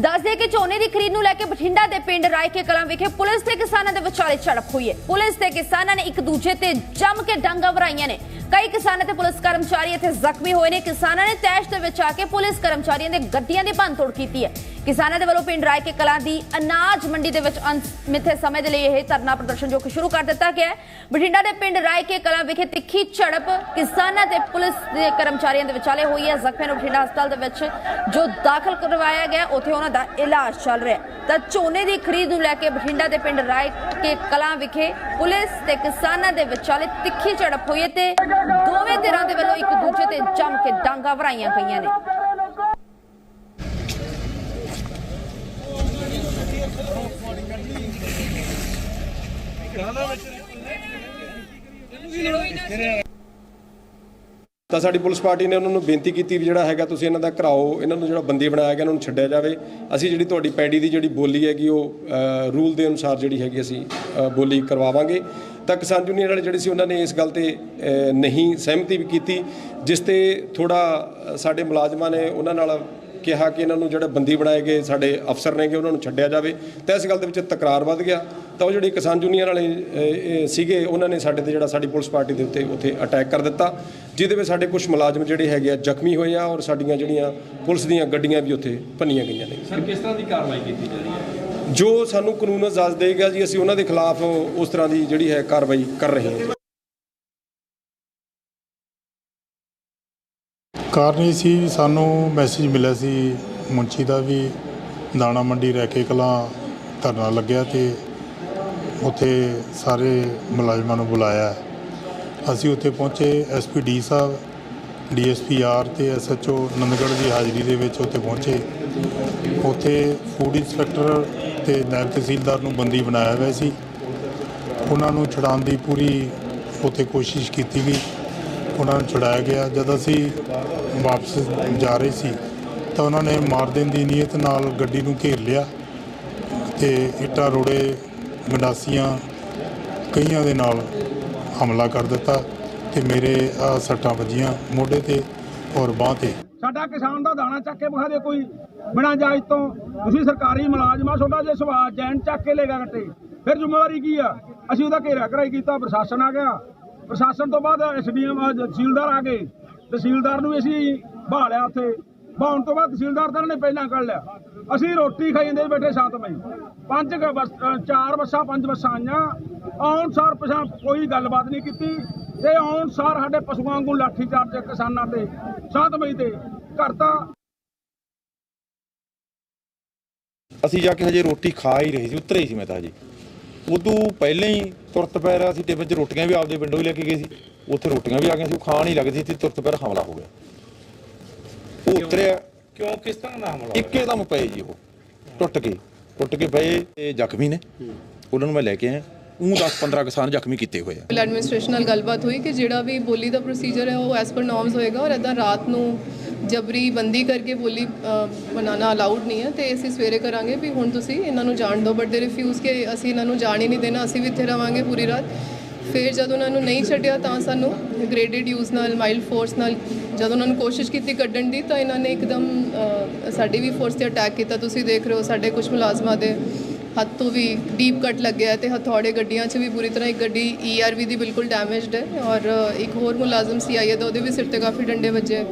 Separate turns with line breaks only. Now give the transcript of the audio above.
ਦੱਸਦੇ ਕਿ ਝੋਨੇ ਦੀ ਖਰੀਦ ਨੂੰ ਲੈ ਕੇ ਬਠਿੰਡਾ ਦੇ ਪਿੰਡ ਰਾਇਕੇ ਕਲਾਂ ਵਿਖੇ ਪੁਲਿਸ ਤੇ ਕਿਸਾਨਾਂ ਦੇ ਵਿਚਾਲੇ ਝੜਪ ਹੋਈ ਹੈ। ਪੁਲਿਸ ਤੇ ਕਿਸਾਨਾਂ ਨੇ ਇੱਕ ਦੂਜੇ ਤੇ ਜੰਮ ਕੇ ਡਾਂਗਾ ਵਰਾਈਆਂ ਨੇ। ਕਈ ਕਿਸਾਨਾਂ ਤੇ ਪੁਲਿਸ ਕਰਮਚਾਰੀ ਇੱਥੇ ਜ਼ਖਮੀ ਹੋਏ ਨੇ। ਕਿਸਾਨਾਂ ਨੇ ਤੈਸ਼ ਦੇ ਵਿੱਚ ਆ ਕੇ ਪੁਲਿਸ ਕਰਮਚਾਰੀਆਂ ਦੇ ਗੱਡੀਆਂ ਦੀ ਭੰਨਤੋੜ ਕੀਤੀ ਹੈ। ਕਿਸਾਨਾਂ ਦੇ ਵੱਲੋਂ ਪਿੰਡ ਰਾਇਕੇ ਕਲਾਂ ਦੀ ਅਨਾਜ ਮੰਡੀ ਦੇ ਵਿੱਚ ਅਣਮਿੱਥੇ ਸਮੇਂ ਦੇ ਲਈ ਇਹ ਧਰਨਾ ਪ੍ਰਦਰਸ਼ਨ ਜੋ ਕਿ ਸ਼ੁਰੂ ਕਰ ਦਿੱਤਾ ਗਿਆ ਹੈ। ਬਠਿੰਡਾ ਦੇ ਪਿੰਡ ਰਾਇਕੇ ਕਲਾਂ ਵਿਖੇ ਤਿੱਖੀ ਝੜਪ ਕਿਸਾਨਾਂ ਤੇ ਪੁਲਿਸ ਦੇ ਕਰਮਚਾਰੀਆਂ ਦੇ ਵਿਚਾਲੇ ਹੋਈ ਹੈ। ਜ਼ਖਮੀਆਂ ਨੂੰ ਬਠਿੰਡਾ ਹਸਪਤਾਲ ਦੇ ਵਿੱਚ ਜੋ ਦਾਖਲ ਕਰਵਾਇਆ ਗਿਆ, ਉੱਥੇ ਉਹਨਾਂ ਦਾ ਇਲਾਜ ਚੱਲ ਰਿਹਾ ਹੈ। ਤਾਂ ਝੋਨੇ ਦੀ ਖਰੀਦ ਨੂੰ ਲੈ ਕੇ ਬਠਿੰਡਾ ਦੇ ਪਿੰਡ ਰਾਇਕੇ ਕਲਾਂ ਵਿਖੇ ਪੁਲਿਸ ਤੇ ਕਿਸਾਨਾਂ ਦੇ ਵਿਚਾਲੇ ਤਿੱਖੀ ਝੜਪ ਹੋਈ ਹੈ ਤੇ ਦੋਵੇਂ ਧਿਰਾਂ ਦੇ ਵੱਲੋਂ ਇੱਕ ਦੂਜੇ ਤੇ ਜੰਮ ਕੇ ਡਾਂਗਾ ਵਰਾਈਆਂ ਗਈਆਂ ਨੇ।
ਤਾਂ ਸਾਡੀ ਪੁਲਿਸ ਪਾਰਟੀ ਨੇ ਉਹਨਾਂ ਨੂੰ ਬੇਨਤੀ ਕੀਤੀ ਵੀ ਜਿਹੜਾ ਹੈਗਾ ਤੁਸੀਂ ਇਹਨਾਂ ਦਾ ਘਰਾਓ ਇਹਨਾਂ ਨੂੰ ਜਿਹੜਾ ਬੰਦੀ ਬਣਾਇਆ ਗਿਆ ਇਹਨਾਂ ਨੂੰ ਛੱਡਿਆ ਜਾਵੇ। ਅਸੀਂ ਜਿਹੜੀ ਤੁਹਾਡੀ ਪੈਡੀ ਦੀ ਜਿਹੜੀ ਬੋਲੀ ਹੈਗੀ ਉਹ ਅ, ਰੂਲ ਦੇ ਅਨੁਸਾਰ ਜਿਹੜੀ ਹੈਗੀ ਅਸੀਂ ਬੋਲੀ ਕਰਵਾਵਾਂਗੇ। ਤਾਂ ਕਿਸਾਨ ਯੂਨੀਅਨ ਵਾਲੇ ਜਿਹੜੇ ਸੀ ਉਹਨਾਂ ਨੇ ਇਸ ਗੱਲ ਤੇ ਨਹੀਂ ਸਹਿਮਤੀ ਵੀ ਕੀਤੀ, ਜਿਸ ਤੇ ਥੋੜਾ ਸਾਡੇ ਮੁਲਾਜ਼ਮਾਂ ਨੇ ਉਹਨਾਂ ਨਾਲ ਕਿਹਾ ਕਿ ਇਹਨਾਂ ਨੂੰ ਜਿਹੜੇ ਬੰਦੀ ਬਣਾਏ ਗਏ ਸਾਡੇ ਅਫਸਰ ਨੇਗੇ, ਉਹਨਾਂ ਨੂੰ ਛੱਡਿਆ ਜਾਵੇ। ਤਾਂ ਇਸ ਗੱਲ ਦੇ ਵਿੱਚ ਤਕਰਾਰ ਵੱਧ ਗਿਆ। ਤਾਂ ਉਹ ਜਿਹੜੇ ਕਿਸਾਨ ਯੂਨੀਅਨ ਵਾਲੇ ਸੀਗੇ, ਉਹਨਾਂ ਨੇ ਸਾਡੇ ਤੇ ਜਿਹੜਾ ਸਾਡੀ ਪੁਲਿਸ ਪਾਰਟੀ ਦੇ ਉੱਤੇ ਉੱਥੇ ਅਟੈਕ ਕਰ ਦਿੱਤਾ, ਜਿਹਦੇ ਵਿੱਚ ਸਾਡੇ ਕੁਝ ਮੁਲਾਜ਼ਮ ਜਿਹੜੇ ਹੈਗੇ ਆ ਜ਼ਖਮੀ ਹੋਏ ਆ ਔਰ ਸਾਡੀਆਂ ਜਿਹੜੀਆਂ ਪੁਲਿਸ ਦੀਆਂ ਗੱਡੀਆਂ ਵੀ ਉੱਥੇ ਭੰਨੀਆਂ ਗਈਆਂ ਨੇ।
ਸਰ, ਕਿਸ ਤਰ੍ਹਾਂ ਦੀ ਕਾਰਵਾਈ ਕੀਤੀ ਜਾ ਰਹੀ ਹੈ?
ਜੋ ਸਾਨੂੰ ਕਾਨੂੰਨ ਇਜਾਜ਼ਤ ਦੇਗਾ ਜੀ, ਅਸੀਂ ਉਹਨਾਂ ਦੇ ਖਿਲਾਫ ਉਸ ਤਰ੍ਹਾਂ ਦੀ ਜਿਹੜੀ ਹੈ ਕਾਰਵਾਈ ਕਰ ਰਹੇ ਹਾਂ।
ਕਾਰਨ ਇਹ ਸੀ ਸਾਨੂੰ ਮੈਸੇਜ ਮਿਲਿਆ ਸੀ ਮੁੰਚੀ ਦਾ ਵੀ ਦਾਣਾ ਮੰਡੀ ਰਹਿ ਕੇ ਕਲਾਂ ਧਰਨਾ ਲੱਗਿਆ ਤੇ ਉੱਥੇ ਸਾਰੇ ਮੁਲਾਜ਼ਮਾਂ ਨੂੰ ਬੁਲਾਇਆ। ਅਸੀਂ ਉੱਥੇ ਪਹੁੰਚੇ ਐਸਪੀ ਸਾਹਿਬ ਡੀਐਸਪੀ ਆਰ ਤੇ ਐਸਐਚਓ ਨੰਦਗੜ੍ਹ ਦੀ ਹਾਜ਼ਰੀ ਦੇ ਵਿੱਚ ਉੱਥੇ ਪਹੁੰਚੇ। ਉੱਥੇ ਫੂਡ ਇੰਸਪੈਕਟਰ ਤੇ ਨਾਇਬ ਤਹਿਸੀਲਦਾਰ ਨੂੰ ਬੰਦੀ ਬਣਾਇਆ ਹੋਇਆ ਸੀ। ਉਹਨਾਂ ਨੂੰ ਛੁਡਾਉਣ ਦੀ ਪੂਰੀ ਉੱਥੇ ਕੋਸ਼ਿਸ਼ ਕੀਤੀ ਗਈ। ਉਹਨਾਂ ਨੂੰ ਛੁਡਾਇਆ ਗਿਆ। ਜਦ ਅਸੀਂ ਵਾਪਸ ਜਾ ਰਹੇ ਸੀ, ਤਾਂ ਉਹਨਾਂ ਨੇ ਮਾਰ ਦੇਣ ਦੀ ਨੀਅਤ ਨਾਲ ਗੱਡੀ ਨੂੰ ਘੇਰ ਲਿਆ ਤੇ ਇੱਟਾਂ, ਰੋੜੇ ਗੰਡਾਸੀਆਂ ਕਈਆਂ ਦੇ ਨਾਲ ਹਮਲਾ ਕਰ ਦਿੱਤਾ। ਤੇ ਮੇਰੇ ਆਹ ਸੱਟਾਂ ਵੱਜੀਆਂ ਮੋਢੇ ਤੇ ਔਰ ਬਾਹ ਤੇ।
ਸਾਡਾ ਕਿਸਾਨ ਦਾ ਦਾਣਾ ਚੱਕ ਕੇ ਵਿਖਾ ਦੇ ਕੋਈ। ਬਿਨਾਂ ਜਾਇਜ਼ ਤੋਂ ਤੁਸੀਂ ਸਰਕਾਰੀ ਮੁਲਾਜ਼ਮ ਆ, ਤੁਹਾਡਾ ਜੇ ਸਵਾਲ ਜੈਨ ਚੱਕ ਕੇ ਲੇਗਾ ਗੱਟੇ ਫਿਰ ਜ਼ਿੰਮੇਵਾਰੀ ਕੀ ਆ? ਅਸੀਂ ਉਹਦਾ ਘੇਰਾ ਘਰਾਈ ਕੀਤਾ, ਪ੍ਰਸ਼ਾਸਨ ਆ ਗਿਆ। ਪ੍ਰਸ਼ਾਸਨ ਤੋਂ ਬਾਅਦ ਐਸਡੀਐਮ ਤਹਿਸੀਲਦਾਰ ਆ ਗਏ। ਤਹਿਸੀਲਦਾਰ ਨੂੰ ਵੀ ਅਸੀਂ ਬਹਾਲਿਆ ਉੱਥੇ। ਬਹਾਉਣ ਤੋਂ ਬਾਅਦ ਤਹਿਸੀਲਦਾਰ ਤਾਂ ਨੇ ਪਹਿਲਾਂ ਕੱਢ ਲਿਆ। ਅਸੀਂ ਰੋਟੀ ਖਾਈ ਜਾਂਦੇ ਬੈਠੇ ਸ਼ਾਂਤਮਈ ਪੰਜ ਚਾਰ ਬੱਸਾਂ, ਪੰਜ ਬੱਸਾਂ ਆਈਆਂ। ਆਉਣ ਸਾਰ ਪਿਛਾਂ ਕੋਈ ਗੱਲਬਾਤ ਨਹੀਂ ਕੀਤੀ। ਤੇ ਆਉਣ ਸਾਰ ਸਾਡੇ ਪਸ਼ੂਆਂ ਵਾਂਗੂ ਲਾਠੀ ਚਾਰਜ ਕਿਸਾਨਾਂ ਤੇ ਸ਼ਾਂਤਮਈ ਤੇ ਕਰਤਾ
ਅਸੀਂ ਜਾ ਕੇ ਹਜੇ ਰੋਟੀ ਖਾ ਹੀ ਰਹੇ ਸੀ ਉਤਰੇ ਹੀ ਸੀ ਮੈਂ ਤਾਂ ਹਜੇ। ਉਦੋਂ ਪਹਿਲਾਂ ਹੀ ਤੁਰਤ ਪੈਰ ਅਸੀਂ ਟਿਫਨ 'ਚ ਰੋਟੀਆਂ ਵੀ ਆਪਦੇ ਪਿੰਡੋਂ ਹੀ ਲੈ ਕੇ ਗਏ ਸੀ ਉੱਥੇ ਰੋਟੀਆਂ ਵੀ ਆ ਗਈਆਂ ਸੀ ਉਹ ਖਾਣ ਹੀ ਲੱਗਦੀ ਸੀ ਤੁਰਤ ਪੈਰ ਹਮਲਾ ਹੋ ਗਿਆ। ਉਹ ਉਤਰਿਆ।
ਕਿਉਂ? ਕਿਸ ਤਰ੍ਹਾਂ ਦਾ ਹਮਲਾ
ਇੱਕੇ ਦਮ ਪਏ ਜੀ ਉਹ ਟੁੱਟ ਕੇ ਟੁੱਟ ਕੇ ਪਏ ਤੇ ਜ਼ਖਮੀ ਨੇ। ਉਹਨਾਂ ਨੂੰ ਮੈਂ ਲੈ ਕੇ ਆਇਆ। ਉਹ 10-15 ਕਿਸਾਨ ਜ਼ਖਮੀ ਕੀਤੇ ਹੋਏ ਆ।
ਐਡਮਿਨਿਸਟ੍ਰੇਸ਼ਨ ਨਾਲ ਗੱਲਬਾਤ ਹੋਈ ਕਿ ਜਿਹੜਾ ਵੀ ਬੋਲੀ ਦਾ ਪ੍ਰੋਸੀਜਰ ਹੈ ਉਹ ਐਸ ਪਰ ਨੋਰਮਸ ਹੋਏਗਾ ਔਰ ਇਦਾਂ ਰਾਤ ਨੂੰ ਜਬਰੀ ਬੰਦੀ ਕਰਕੇ ਬੋਲੀ ਬਣਾਉਣਾ ਅਲਾਉਡ ਨਹੀਂ ਹੈ ਤੇ ਅਸੀਂ ਸਵੇਰੇ ਕਰਾਂਗੇ ਵੀ ਹੁਣ ਤੁਸੀਂ ਇਹਨਾਂ ਨੂੰ ਜਾਣ ਦਿਓ ਬਟ ਦੇ ਰਿਫਿਊਜ਼ ਕਿ ਅਸੀਂ ਇਹਨਾਂ ਨੂੰ ਜਾਣ ਹੀ ਨਹੀਂ ਦੇਣਾ ਅਸੀਂ ਵੀ ਇੱਥੇ ਰਵਾਂਗੇ ਪੂਰੀ ਰਾਤ। ਫਿਰ ਜਦ ਉਹਨਾਂ ਨੂੰ ਨਹੀਂ ਛੱਡਿਆ ਤਾਂ ਸਾਨੂੰ ਗ੍ਰੇਡਡ ਯੂਜ਼ ਨਾਲ ਮਾਈਲਡ ਫੋਰਸ ਨਾਲ ਜਦ ਉਹਨਾਂ ਨੂੰ ਕੋਸ਼ਿਸ਼ ਕੀਤੀ ਕੱਢਣ ਦੀ ਤਾਂ ਇਹਨਾਂ ਨੇ ਇੱਕਦਮ ਅ, ਸਾਡੀ ਵੀ ਫੋਰਸ ਤੇ ਅਟੈਕ ਕੀਤਾ। ਤੁਸੀਂ ਦੇਖ ਰਹੇ ਹੋ ਸਾਡੇ ਕੁਝ ਮੁਲਾਜ਼ਮਾਂ ਦੇ ਹੱਥ ਤੋਂ ਵੀ ਡੀਪ ਕੱਟ ਲੱਗਿਆ ਹੈ ਤੇ ਹਥੌੜੇ ਗੱਡੀਆਂ 'ਚ ਵੀ ਪੂਰੀ ਤਰ੍ਹਾਂ ਇੱਕ ਗੱਡੀ ਈਆਰਵੀ ਦੀ ਬਿਲਕੁਲ ਡੈਮੇਜਡ ਹੈ ਔਰ ਇੱਕ ਹੋਰ ਮੁਲਾਜ਼ਮ ਸੀ ਆਈਏ ਤਾਂ ਉਹਦੇ ਵੀ ਸਿਰ ਤੇ ਕਾਫੀ ਡੰਡੇ ਵੱਜੇ।